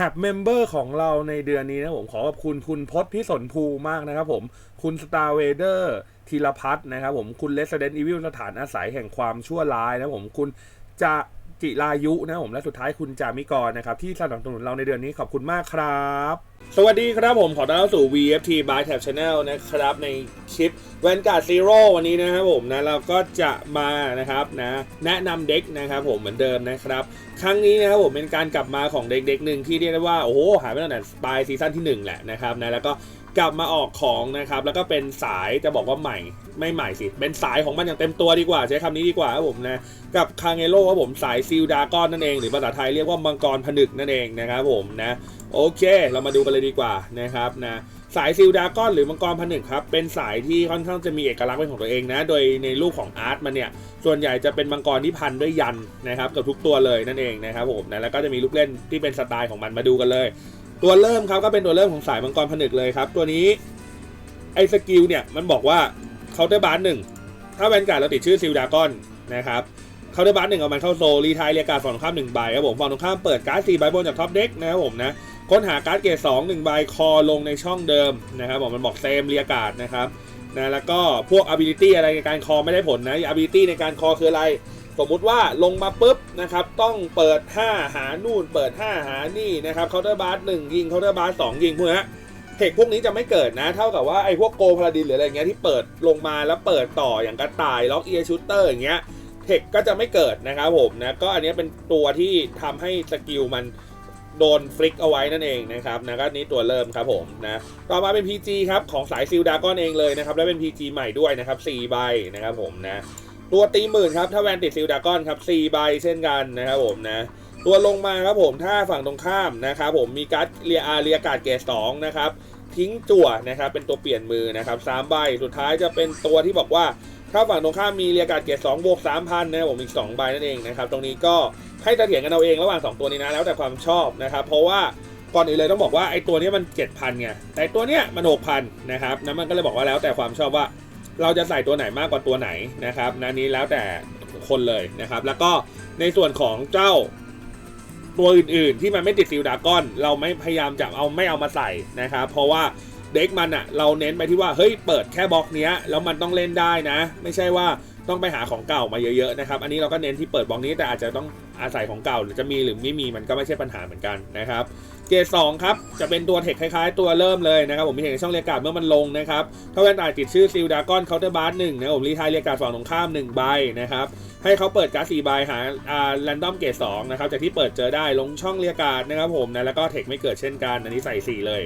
ท็บเมมเบอร์ของเราในเดือนนี้นะผมขอขอบคุณคุณพศพิสนภูมากนะครับผมคุณสตาร์เวเดอร์ธีรพัฒน์นะครับผมคุณเลสเดนอีวิลสถานอาศัยแห่งความชั่วร้ายนะผมคุณจะ จิรายุนะผมและสุดท้ายคุณจามิกรนะครับที่สนับสนุนเราในเดือนนี้ขอบคุณมากครับ สวัสดีครับผมขอต้อนรับสู่ VFT by Tab Channel นะครับในคลิป Vanguard Zero วันนี้นะครับผมนะเราก็จะมานะครับนะแนะนำเด็กนะครับผมเหมือนเดิมนะครับครั้งนี้นะครับผมเป็นการกลับมาของเด็กเด็กหนึ่งที่เรียกได้ว่าโอ้โหหายไปตั้งแต่ปลายซีซั่นที่1แหละนะครับนะแล้วก็ กลับมาออกของนะครับ แล้วก็เป็นสายจะบอกว่าใหม่ ไม่ใหม่สิ เป็นสายของมันอย่างเต็มตัวดีกว่า ใช้คำนี้ดีกว่าครับผมนะ กับคางเอโร่ครับผมสายซิลดากอนนั่นเองหรือภาษาไทยเรียกว่ามังกรผนึกนั่นเองนะครับผมนะโอเค เรามาดูกันเลยดีกว่านะครับนะสายซิลดากอนหรือมังกรผนึกครับ เป็นสายที่ค่อนข้างจะมีเอกลักษณ์เป็นของตัวเองนะ โดยในรูปของอาร์ตมันเนี่ย ส่วนใหญ่จะเป็นมังกรที่พันด้วยยันนะครับกับทุกตัวเลยนั่นเองนะครับผมนะแล้วก็จะมีลูกเล่นที่เป็นสไตล์ของมันมาดูกันเลย ตัวเริ่มครับก็เป็นตัวเริ่มของสายมังกรผนึกเลยครับ ตัวนี้ไอ้สกิลเนี่ยมันบอกว่าเคาน์เตอร์บาร์หนึ่งถ้าแวนการ์ดเราติดชื่อซิลดากอนนะครับเคาน์เตอร์บาร์หนึ่งเอามันเข้าโซรีทายเรียกการ์ดฝั่งตรงข้ามหนึ่งใบครับผมฝั่งตรงข้ามเปิดการ์ดสี่ใบบนจากท็อปเด็กนะครับผมนะค้นหาการ์ดเกรดสองหนึ่งใบคอลงในช่องเดิมนะครับผมมันบอกเซมเรียการ์ดนะครับนะแล้วก็พวก ability อะไรในการคอไม่ได้ผลนะ ability ในการคอคืออะไร สมมุติว่าลงมาปุ๊บนะครับต้องเปิด 5 หานู่น เปิด 5 หานี่นะครับเคาน์เตอร์บาร์หนึ่งยิงเคาน์เตอร์บาร์สองยิงพวกนี้เทคพวกนี้จะไม่เกิดนะ เท่ากับว่าไอ้พวกโกพาราดินหรืออะไรเงี้ยที่เปิดลงมาแล้วเปิดต่ออย่างกระต่ายล็อกเอียร์ชูเตอร์อย่างเงี้ยเทคก็จะไม่เกิดนะครับผมนะก็อันนี้เป็นตัวที่ทำให้สกิลมันโดนฟลิกเอาไว้นั่นเองนะครับนะก็นี้ตัวเริ่มครับผมนะต่อมาเป็น PG ครับของสายซิลดากอนเองเลยนะครับและเป็น PG ใหม่ด้วยนะครับ4ใบนะครับผมนะ ตัวตีหมื่นครับ ถ้าแวนติดซิลดากอนครับ4ใบเช่นกันนะครับผมนะ ตัวลงมาครับผมถ้าฝั่งตรงข้ามนะครับผมมีการ์ดเรียอาเรียกาดเกสองนะครับทิ้งจั่วนะครับเป็นตัวเปลี่ยนมือนะครับสามใบสุดท้ายจะเป็นตัวที่บอกว่าถ้าฝั่งตรงข้ามมีเรียกาดเกสองบวกสามพันนะครับผมอีกสองใบนั่นเองนะครับตรงนี้ก็ให้ตะเถียงกันเอาเองระหว่างสองตัวนี้นะแล้วแต่ความชอบนะครับเพราะว่าก่อนอื่นเลยต้องบอกว่าไอ้ตัวนี้มัน 7,000ไงแต่ตัวเนี้ยมัน6,000นะครับนั้นมันก็เลยบอกว่าแล้วแต่ความชอบว่า เราจะใส่ตัวไหนมากกว่าตัวไหนนะครับนะนี้แล้วแต่คนเลยนะครับ แล้วก็ในส่วนของเจ้าตัวอื่นๆ ที่มันไม่ติดซิลดากอน เราไม่พยายามจะเอาไม่เอามาใส่นะครับ เพราะว่าเด็กมันอะเราเน้นไปที่ว่าเฮ้ยเปิดแค่บล็อกเนี้ยแล้วมันต้องเล่นได้นะ ไม่ใช่ว่าต้องไปหาของเก่ามาเยอะๆนะครับ อันนี้เราก็เน้นที่เปิดบล็อกนี้แต่อาจจะต้องอาศัยของเก่าหรือจะมีหรือไม่มีมันก็ไม่ใช่ปัญหาเหมือนกันนะครับ เกรดสองครับ จะเป็นตัวเทคคล้ายๆ ตัวเริ่มเลยนะครับ ผมมีเทคในช่องเรียกกาดเมื่อมันลงนะครับ ถ้าแวนตาติดชื่อซิลดากอนเคาน์เตอร์บาร์หนึ่งนะผมรีทายเรียกกาดฝั่งตรงข้ามหนึ่งใบนะครับ ให้เขาเปิดการ์ดสี่ใบหาอ่าแรนดอมเกรดสองนะครับ จากที่เปิดเจอได้ลงช่องเรียกกาดนะครับผมนะแล้วก็เทคไม่เกิดเช่นกัน อันนี้ใส่4เลย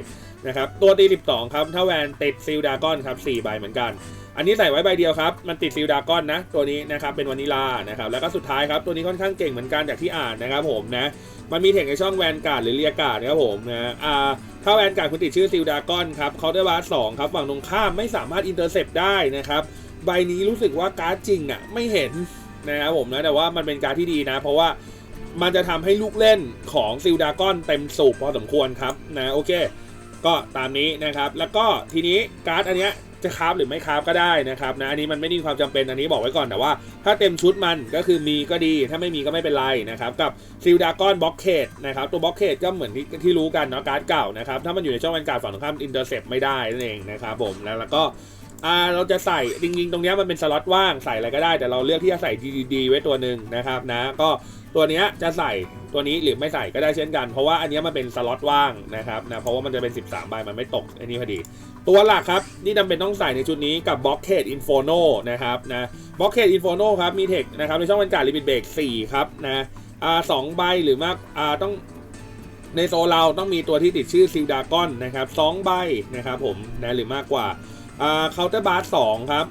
นะครับ ตัวตี12ครับ ถ้าแวนติดซิลดากอนครับ4ใบเหมือนกันอันนี้ใส่ไว้ใบเดียวครับ มันติดซิลดากอนนะ ตัวนี้นะครับ เป็นวานิลานะครับ แล้วก็สุดท้ายครับ ตัวนี้ค่อนข้างเก่งเหมือนกันจากที่อ่านนะครับผมนะมันมีเทคในช่องแวนการ์ดหรือเรียการ์ดนะครับผมนะอ่าถ้าแวนการ์ดคุณติดชื่อซิลดากอนครับเคาน์เตอร์บาร์สองครับฝั่งตรงข้ามไม่สามารถอินเตอร์เซปได้นะครับใบนี้รู้สึกว่าการ์ดจริงอะไม่เห็นนะครับผมนะแต่ว่ามันเป็นการ์ดที่ดีนะ เพราะว่ามันจะทำให้ลูกเล่นของซิลดากอนเต็มสูบพอสมควรครับนะโอเค ก็ตามนี้นะครับ แล้วก็ทีนี้การ์ดอันเนี้ย จะคราฟหรือไม่คราฟก็ได้นะครับนะอันนี้มันไม่ได้มีความจำเป็นอันนี้บอกไว้ก่อนแต่ว่า ถ้าเต็มชุดมันก็คือมีก็ดีถ้าไม่มีก็ไม่เป็นไรนะครับกับซิลดากอนบล็อกเคดนะครับตัวบล็อกเคดก็เหมือนที่ที่รู้กันเนาะการ์ดเก่านะครับถ้ามันอยู่ในช่องแวนการ์ดฝั่งตรงข้ามอินเตอร์เซปไม่ได้นั่นเองนะครับผมแล้วแล้วก็ อ่าเราจะใส่จริงๆ ตรงนี้มันเป็นสล็อตว่างใส่อะไรก็ได้ แต่เราเลือกที่จะใส่ DDD ไว้ตัวหนึ่งนะครับนะก็ตัวนี้จะใส่ตัวนี้หรือไม่ใส่ก็ได้เช่นกัน เพราะว่าอันนี้มันเป็นสล็อตว่างนะครับนะเพราะว่ามันจะเป็น 13 ใบมันไม่ตกอันนี้พอดี ตัวหลักครับที่จำเป็นต้องใส่ในชุดนี้กับบล็อกเคดอินโฟโนนะครับนะบล็อกเคดอินโฟโนครับมีเทคนะครับในช่องบรรยากาศลิมิตเบรก4ครับนะอ่าสองใบหรือมากอ่าต้องในโซเราต้องมีตัวที่ติดชื่อซิลดากอนนะครับสองใบนะครับผมนะหรือมากกว่า อ่าเคาน์เตอร์บาร์สองครับ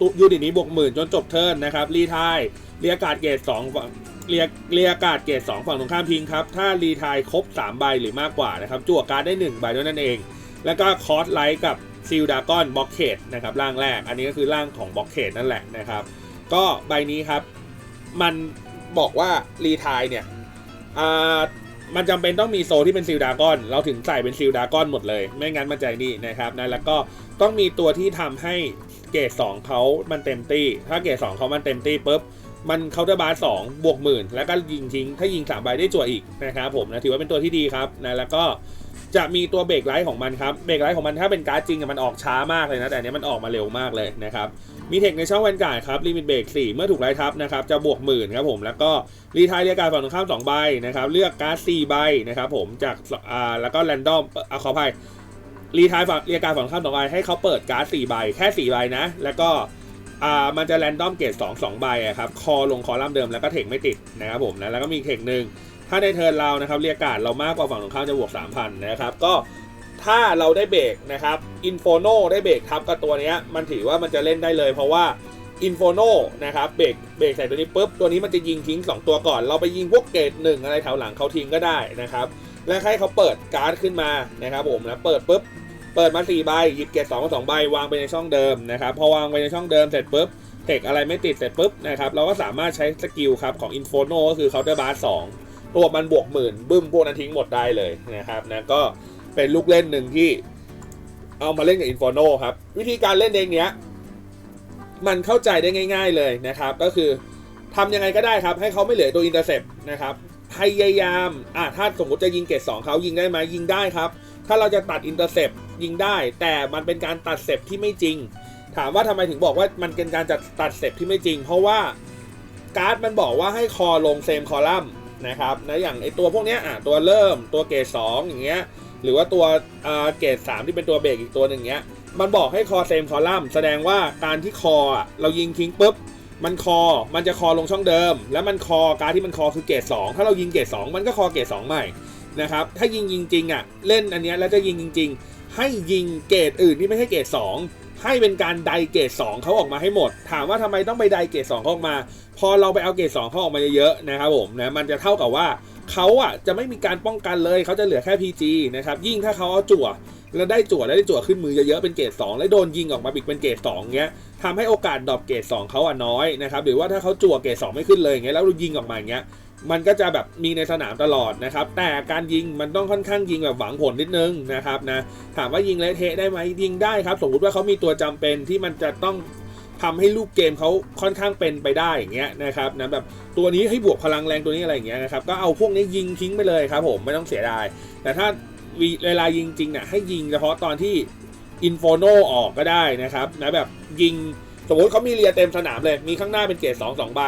ตุยูนิตนี้บวกหมื่นจนจบเทิร์นนะครับรีทายเรียกกาดเกรดสองเรียเรียกกาดเกรดสองฝั่งตรงข้ามทิ้งครับ ถ้ารีทายครบสามใบหรือมากกว่านะครับจั่วการ์ดได้หนึ่งใบด้วยนั่นเอง แล้วก็คอร์สไลท์กับซิลดากอนบล็อกเคดนะครับร่างแรก อันนี้ก็คือร่างของบล็อกเคดนั่นแหละนะครับ ก็ใบนี้ครับ มันบอกว่ารีทายเนี่ยอ่ามันจำเป็นต้องมีโซที่เป็นซิลดากอน เราถึงใส่เป็นซิลดากอนหมดเลย ไม่งั้นมันใจนี่นะครับนะแล้วก็ ต้องมีตัวที่ทำให้เกรดสองเขามันเต็มตี้ถ้าเกรดสองเขามันเต็มตี้ปุ๊บมันเคาน์เตอร์บาร์สองบวกหมื่นแล้วก็ยิงทิ้ง ถ้ายิงสามใบได้จั่วอีกนะครับผมนะถือว่าเป็นตัวที่ดีครับนะแล้วก็จะมีตัวเบรกไลท์ของมันครับเบรกไลท์ของมันถ้าเป็นการ์ดจริงมันออกช้ามากเลยนะแต่อันเนี้ยมันออกมาเร็วมากเลยนะครับมีเทคในช่องแวนการ์ดครับลิมิตเบรก4เมื่อถูกไล่ทับนะครับจะบวกหมื่นครับผมแล้วก็รีไทายเรียกการฝั่งตรงข้าม2ใบนะครับเลือกการ์ด4ใบนะครับผมจากอ่าแล้วก็แรนดอมอะขออภัย รีทายฝั่งเรียการฝั่งข้ามสองใบให้เขาเปิดการ์ดสี่ใบแค่สี่ใบนะ แล้วก็อ่ามันจะแรนดอมเกรดสองสองใบอะครับ คอลงคอลัมน์เดิมแล้วก็เทคไม่ติดนะครับผมนะแล้วก็มีเทคหนึ่งถ้าในเทิร์นเรานะครับเรียกการ์ดเรามากกว่าฝั่งตรงข้ามจะบวก3,000นนะครับก็ถ้าเราได้เบรกนะครับอินโฟโนได้เบรกทับกับตัวนี้มันถือว่ามันจะเล่นได้เลย เพราะว่าอินโฟโนนะครับเบรกเบรกใส่ตัวนี้ปุ๊บตัวนี้มันจะยิงทิ้ง 2 ตัวก่อน เราไปยิงพวกเกรดหนึ่งอะไรแถวหลังเขาทิ้งก็ได้นะครับ แล้วให้เขาเปิดการ์ดขึ้นมานะครับผมแล้วเปิดปุ๊บเปิดมา4ใบหยิบเกรดสองมาสองใบวางไปในช่องเดิมนะครับพอวางไปในช่องเดิมเสร็จปุ๊บเทคอะไรไม่ติดเสร็จปุ๊บนะครับเราก็สามารถใช้สกิลครับของ Inferno ก็คือ Counter Blast 2ตัวมันบวกหมื่นบึ้มพวกนั้นทิ้งหมดได้เลยนะครับนะก็เป็นลูกเล่นหนึ่งที่เอามาเล่นกับ Inferno ครับ วิธีการเล่นเองเนี้ย มันเข้าใจได้ง่าย ๆเลยนะครับ ก็คือทำยังไงก็ได้ครับ ให้เขาไม่เหลือตัว Intercept นะครับ พยายามอะถ้าสมมติจะยิงเกรดสองเขายิงได้ไหมยิงได้ครับ ถ้าเราจะตัดอินเตอร์เซปยิงได้ แต่มันเป็นการตัดเซปที่ไม่จริง ถามว่าทำไมถึงบอกว่ามันเป็นการจัดตัดเซปที่ไม่จริง เพราะว่าการ์ดมันบอกว่าให้คอลงเซมคอลัมน์นะครับนะอย่างไอตัวพวกเนี้ยอะตัวเริ่มตัวเกรดสองอย่างเงี้ยหรือว่าตัวอ่าเกรดสามที่เป็นตัวเบรกอีกตัวหนึ่งเงี้ยมันบอกให้คอเซมคอลัมน์แสดงว่าการที่คอเรายิงทิ้งปุ๊บ มันคอ มันจะคอลงช่องเดิม แล้วมันคอการที่มันคอคือเกรดสองถ้าเรายิงเกรดสองมันก็คอเกรดสองใหม่นะครับ ถ้ายิงจริงๆอะเล่นอันเนี้ยแล้วจะยิงจริง ๆ ให้ยิงเกรดอื่นที่ไม่ใช่เกรด2ให้เป็นการไดเกรด2เขาออกมาให้หมด ถามว่าทำไมต้องไปไดเกรด2เขาออกมา พอเราไปเอาเกรด2เขาออกมาเยอะๆนะครับผมนะมันจะเท่ากับว่าเขาอะจะไม่มีการป้องกันเลยเขาจะเหลือแค่ PG นะครับยิ่งถ้าเขาเอาจั่ว แล้วได้จั่วแล้วได้จั่วขึ้นมือเยอะๆเป็นเกรด2แล้วโดนยิงออกมาบิกเป็นเกรด2เงี้ยทำให้โอกาสดรอปเกรด2เขาอะน้อยนะครับหรือว่าถ้าเขาจั่วเกรด2ไม่ขึ้นเลยอย่างเงี้ยแล้วยิงออกมาอย่างเงี้ยมันก็จะแบบมีในสนามตลอดนะครับ แต่การยิงมันต้องค่อนข้างยิงแบบหวังผลนิดนึงนะครับนะถามว่ายิงเละเทะได้ไหมยิงได้ครับ สมมติว่าเขามีตัวจำเป็นที่มันจะต้องทำให้ลูกเกมเขาค่อนข้างเป็นไปได้อย่างเงี้ยนะครับนะแบบตัวนี้ให้บวกพลังแรงตัวนี้อะไรอย่างเงี้ยนะครับก็เอาพวกนี้ยิงทิ้งไปเลยครับผมไม่ต้องเสียดาย แต่ถ้า เวลายิงจริงเนี่ยให้ยิงเฉพาะตอนที่อินโฟโนออกก็ได้นะครับนะแบบยิงสมมติเขามีเรียเต็มสนามเลย มีข้างหน้าเป็นเกรดสองสองใบ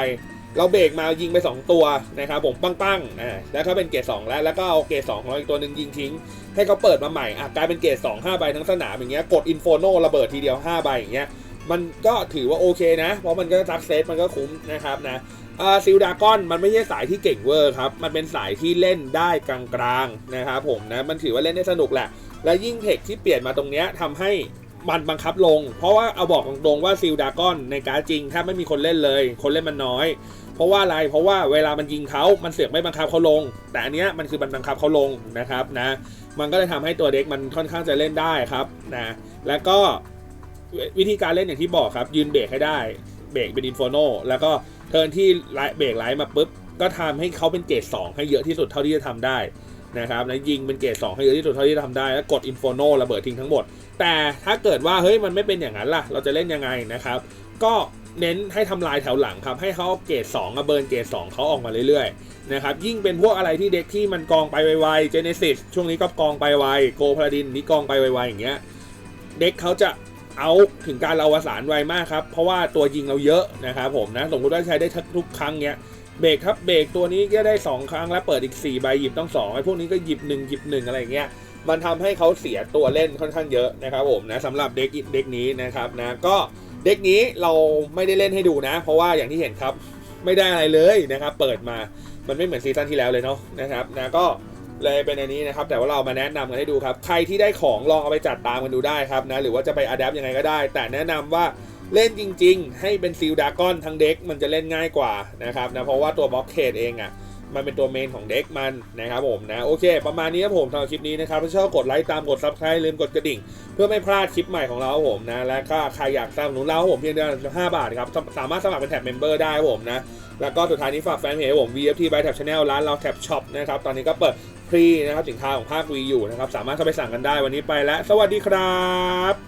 เราเบรกมายิงไป 2 ตัวนะครับผมปั้งๆอ่าแล้วเขาเป็นเกรด2แล้วแล้วก็เอาเกรด2ของอีกตัวหนึ่งยิงทิ้ง ให้เขาเปิดมาใหม่อะกลายเป็นเกรด2 5ใบทั้งสนามอย่างเงี้ยกดอินโฟโนระเบิดทีเดียว5ใบอย่างเงี้ยมันก็ถือว่าโอเคนะ เพราะมันก็ซักเซสมันก็คุ้มนะครับนะ ซิลดากอนมันไม่ใช่สายที่เก่งเวอร์ครับ มันเป็นสายที่เล่นได้กลางๆนะครับผมนะ มันถือว่าเล่นได้สนุกแหละ และยิ่งเทคที่เปลี่ยนมาตรงเนี้ยทำให้มันบังคับลง เพราะว่าเอาบอกตรงๆว่าซิลดากอนในการจริงแทบไม่มีคนเล่นเลย คนเล่นมันน้อย เพราะว่าอะไร เพราะว่าเวลามันยิงเขามันเสือกไม่บังคับเขาลง แต่อันเนี้ยมันคือมันบังคับเขาลงนะครับนะ มันก็เลยทำให้ตัวเด็กมันค่อนข้างจะเล่นได้ครับนะ แล้วก็ววิธีการเล่นอย่างที่บอกครับยืนเบรกให้ได้ เบรกเป็นอินโฟโนแล้วก็ เทิร์นที่ไลเบรกไลท์มาปุ๊บก็ทำให้เขาเป็นเกรด2ให้เยอะที่สุดเท่าที่จะทำได้นะครับแล้วยิงเป็นเกรด2ให้เยอะที่สุดเท่าที่จะทำได้แล้วกดอินโฟโนระเบิดทิ้งทั้งหมด แต่ถ้าเกิดว่าเฮ้ยมันไม่เป็นอย่างนั้นล่ะ เราจะเล่นยังไงนะครับ ก็เน้นให้ทำลายแถวหลังครับ ให้เขาเกรด2มาเบิร์นเกรด2เขาออกมาเรื่อยๆนะครับยิ่งเป็นพวกอะไรที่เด็กที่มันกองไปไวๆเจเนซิสช่วงนี้ก็กองไปไวโกพาดินนี่กองไปไวๆอย่างเงี้ยเด็กเขาจะ เอาถึงการเราอวสานไวมากครับ เพราะว่าตัวยิงเราเยอะนะครับผมนะสมมติว่าใช้ได้ทุกครั้งเนี้ยเบรกครับเบรกตัวนี้ก็ได้ 2 ครั้งแล้วเปิดอีก 4 ใบหยิบต้อง2ไอ้พวกนี้ก็หยิบ 1 หยิบ 1 อะไรอย่างเงี้ยมันทำให้เขาเสียตัวเล่นค่อนข้างเยอะนะครับผมนะสำหรับเด็กเด็กนี้นะครับนะก็เด็กนี้เราไม่ได้เล่นให้ดูนะ เพราะว่าอย่างที่เห็นครับไม่ได้อะไรเลยนะครับเปิดมามันไม่เหมือนซีซั่นที่แล้วเลยเนาะนะครับนะก็ เลยเป็นอันนี้นะครับ แต่ว่าเรามาแนะนำกันให้ดูครับ ใครที่ได้ของลองเอาไปจัดตามกันดูได้ครับนะ หรือว่าจะไปอัดแอปยังไงก็ได้ แต่แนะนำว่าเล่นจริง ๆ ให้เป็นซิลดากอนทั้งเด็กมันจะเล่นง่ายกว่านะครับนะ เพราะว่าตัวบล็อกเคดเองอะมันเป็นตัวเมนของเด็กมันนะครับผมนะ โอเค ประมาณนี้ครับผมสำหรับคลิปนี้นะครับถ้าชอบกดไลค์ตามกดซับสไครต์ลืมกดกระดิ่ง เพื่อไม่พลาดคลิปใหม่ของเราครับผมนะ และก็ใครอยากสนับสนุนเราผมเพียงเดือนละ5บาทครับสามารถสมัครเป็นแท็บเมมเบอร์ได้ผมนะ แล้วก็สุดท้ายนี้ฝากแฟนเพจผม VFT by Tab Channel ร้านเราแท็บช็อปนะครับตอนนี้ก็เปิด พรีนะครับสินค้าของภาควีอยู่นะครับสามารถเข้าไปสั่งกันได้วันนี้ไปแล้ว สวัสดีครับ